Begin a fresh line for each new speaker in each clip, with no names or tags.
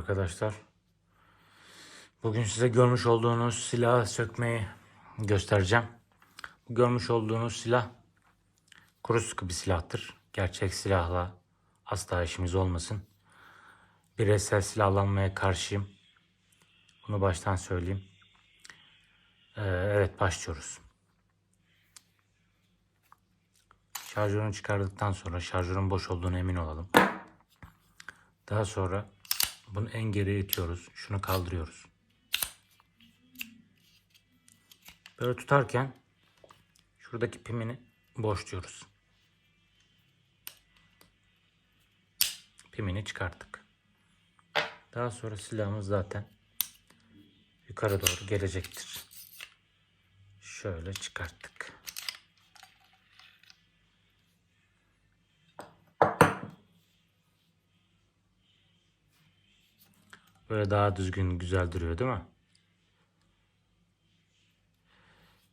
arkadaşlar. Bugün size görmüş olduğunuz silahı sökmeyi göstereceğim. Görmüş olduğunuz silah kuru sıkı bir silahtır. Gerçek silahla asla işimiz olmasın. Bireysel silahlanmaya karşıyım. Bunu baştan söyleyeyim. Ee, evet başlıyoruz. Şarjörünü çıkardıktan sonra şarjörün boş olduğunu emin olalım. Daha sonra bunu en geriye itiyoruz. Şunu kaldırıyoruz. Böyle tutarken şuradaki pimini boşluyoruz. Pimini çıkarttık. Daha sonra silahımız zaten yukarı doğru gelecektir. Şöyle çıkarttık. Böyle daha düzgün güzel duruyor değil mi?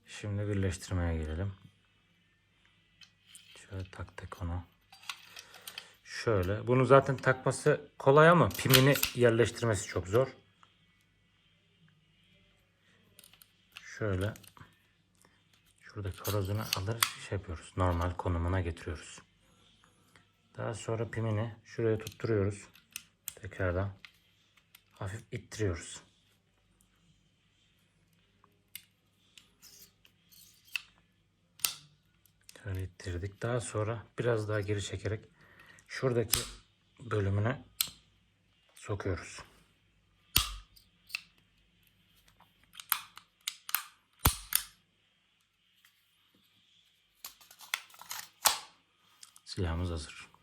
Şimdi birleştirmeye gelelim. Şöyle taktık onu. Şöyle. Bunu zaten takması kolay ama pimini yerleştirmesi çok zor. Şöyle. Şuradaki horozunu alır şey yapıyoruz. Normal konumuna getiriyoruz. Daha sonra pimini şuraya tutturuyoruz. Tekrardan hafif ittiriyoruz. Şöyle ittirdik. Daha sonra biraz daha geri çekerek şuradaki bölümüne sokuyoruz. Silahımız hazır.